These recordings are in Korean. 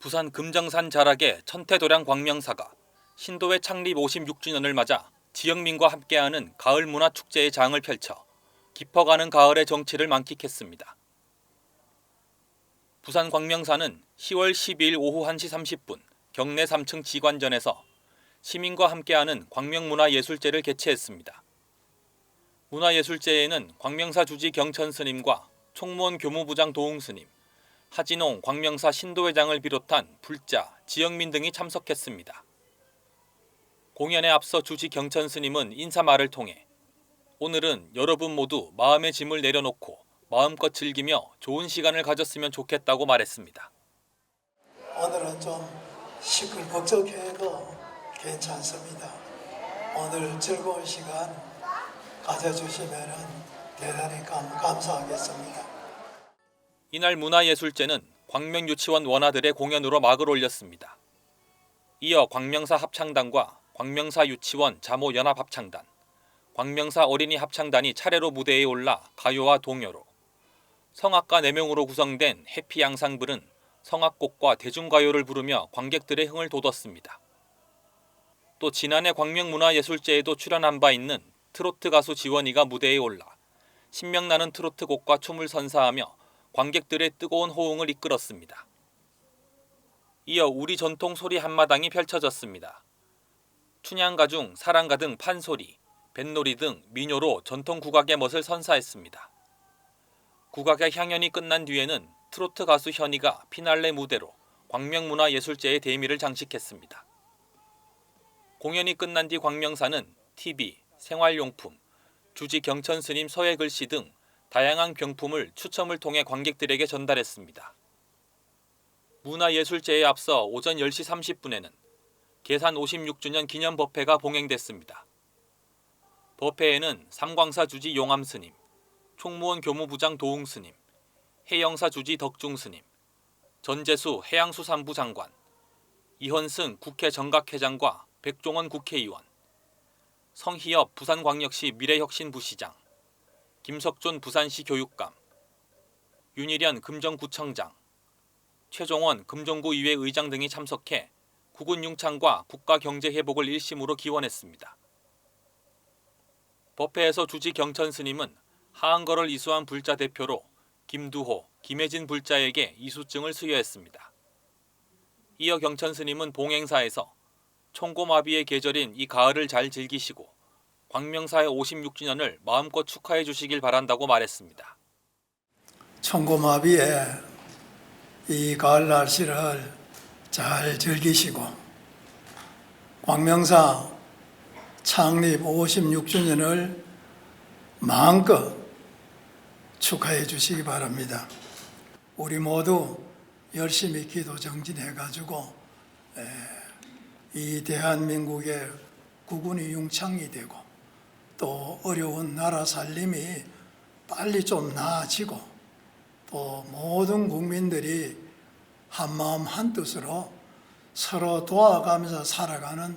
부산 금정산 자락의 천태도량 광명사가 신도회 창립 56주년을 맞아 지역민과 함께하는 가을 문화 축제의 장을 펼쳐 깊어가는 가을의 정취를 만끽했습니다. 부산 광명사는 10월 12일 오후 1시 30분 경내 3층 지관전에서 시민과 함께하는 광명문화예술제를 개최했습니다. 문화예술제에는 광명사 주지 경천 스님과 총무원 교무부장 도웅 스님, 하진홍 광명사 신도회장을 비롯한 불자, 지역민 등이 참석했습니다. 공연에 앞서 주지 경천 스님은 인사말을 통해 오늘은 여러분 모두 마음의 짐을 내려놓고 마음껏 즐기며 좋은 시간을 가졌으면 좋겠다고 말했습니다. 오늘은 좀 시끌벅적해도 괜찮습니다. 오늘 즐거운 시간 가져주시면 대단히 감, 감사하겠습니다. 이날 문화예술제는 광명유치원 원아들의 공연으로 막을 올렸습니다. 이어 광명사 합창단과 광명사 유치원 자모 연합 합창단, 광명사 어린이 합창단이 차례로 무대에 올라 가요와 동요로 성악가 4명으로 구성된 해피 양상블은 성악곡과 대중가요를 부르며 관객들의 흥을 돋웠습니다. 또 지난해 광명문화예술제에도 출연한 바 있는 트로트 가수 지원이가 무대에 올라 신명나는 트로트 곡과 춤을 선사하며 관객들의 뜨거운 호응을 이끌었습니다. 이어 우리 전통 소리 한마당이 펼쳐졌습니다. 춘향가 중 사랑가 등 판소리, 뱃놀이 등 민요로 전통 국악의 멋을 선사했습니다. 국악의 향연이 끝난 뒤에는 트로트 가수 현이가 피날레 무대로 광명문화예술제의 대미를 장식했습니다. 공연이 끝난 뒤 광명사는 TV, 생활용품, 주지 경천 스님 서예 글씨 등 다양한 경품을 추첨을 통해 관객들에게 전달했습니다. 문화예술제에 앞서 오전 10시 30분에는 계산 56주년 기념 법회가 봉행됐습니다. 법회에는 삼광사 주지 용암 스님, 총무원 교무부장 도웅 스님, 해영사 주지 덕중 스님, 전재수 해양수산부 장관, 이현승 국회 정각회장과 백종원 국회의원, 성희엽 부산광역시 미래혁신부시장, 김석존 부산시 교육감, 윤일현 금정구청장, 최종원 금정구 의회 의장 등이 참석해 국군 융창과 국가 경제 회복을 일심으로 기원했습니다. 법회에서 주지 경천 스님은 하한거를 이수한 불자 대표로 김두호, 김혜진 불자에게 이수증을 수여했습니다. 이어 경천 스님은 봉행사에서 총고마비의 계절인 이 가을을 잘 즐기시고 광명사의 56주년을 마음껏 축하해 주시길 바란다고 말했습니다. 청고마비에 이 가을 날씨를 잘 즐기시고 광명사 창립 56주년을 마음껏 축하해 주시기 바랍니다. 우리 모두 열심히 기도 정진해 가지고 이 대한민국의 국군이 융창이 되고 또 어려운 나라 살림이 빨리 좀 나아지고 또 모든 국민들이 한 마음 한 뜻으로 서로 도와가면서 살아가는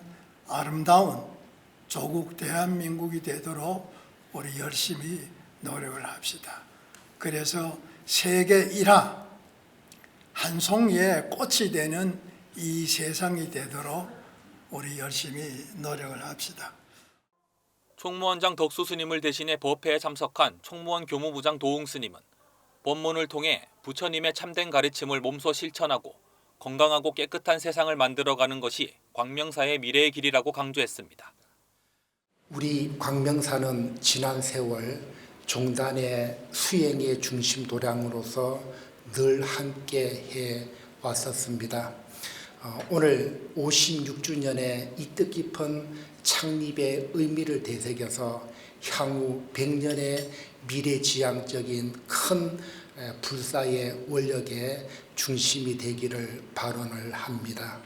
아름다운 조국 대한민국이 되도록 우리 열심히 노력을 합시다. 그래서 세계 일화 한 송이의 꽃이 되는 이 세상이 되도록 우리 열심히 노력을 합시다. 총무원장 덕수 스님을 대신해 법회에 참석한 총무원 교무부장 도웅 스님은 본문을 통해 부처님의 참된 가르침을 몸소 실천하고 건강하고 깨끗한 세상을 만들어가는 것이 광명사의 미래의 길이라고 강조했습니다. 우리 광명사는 지난 세월 종단의 수행의 중심 도량으로서 늘 함께 해 왔었습니다. 어, 오늘 56주년의 이 뜻깊은 창립의 의미를 되새겨서 향후 100년의 미래지향적인 큰 에, 불사의 원력의 중심이 되기를 발언을 합니다.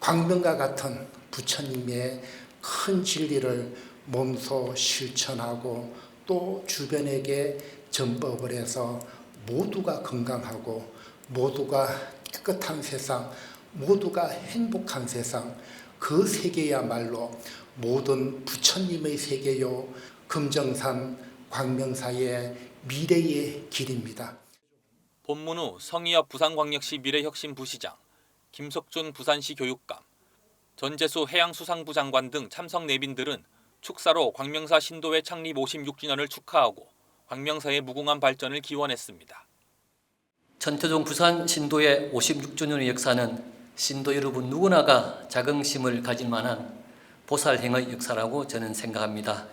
광명과 같은 부처님의 큰 진리를 몸소 실천하고 또 주변에게 전법을 해서 모두가 건강하고 모두가 깨끗한 세상, 모두가 행복한 세상, 그 세계야말로 모든 부처님의 세계요 금정산 광명사의 미래의 길입니다. 본문 후 성의엽 부산광역시 미래혁신 부시장, 김석준 부산시 교육감, 전재수 해양수산부 장관 등 참석 내빈들은 축사로 광명사 신도회 창립 56주년을 축하하고 광명사의 무궁한 발전을 기원했습니다. 천태종 부산 신도의 56주년의 역사는 신도 여러분 누구나가 자긍심을 가질 만한 보살행의 역사라고 저는 생각합니다.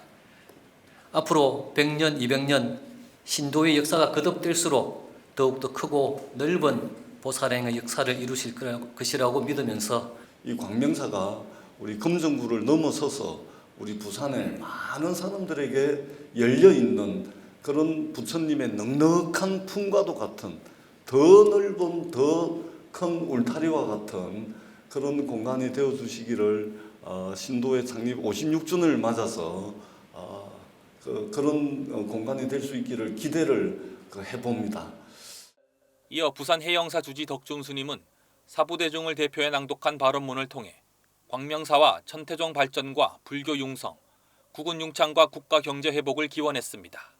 앞으로 100년, 200년 신도의 역사가 거듭될수록 더욱더 크고 넓은 보살행의 역사를 이루실 것이라고 믿으면서 이 광명사가 우리 금정구를 넘어서서 우리 부산의 많은 사람들에게 열려 있는 그런 부처님의 넉넉한 품과도 같은 더 넓은 더 큰 울타리와 같은 그런 공간이 되어 주시기를 어, 신도의 창립 56주년을 맞아서 어, 그, 어, 공간이 될 수 있기를 기대를 그 해봅니다. 이어 부산 해영사 주지 덕중 스님은 사부대중을 대표해 낭독한 발언문을 통해 광명사와 천태종 발전과 불교 융성, 국군 융창과 국가 경제 회복을 기원했습니다.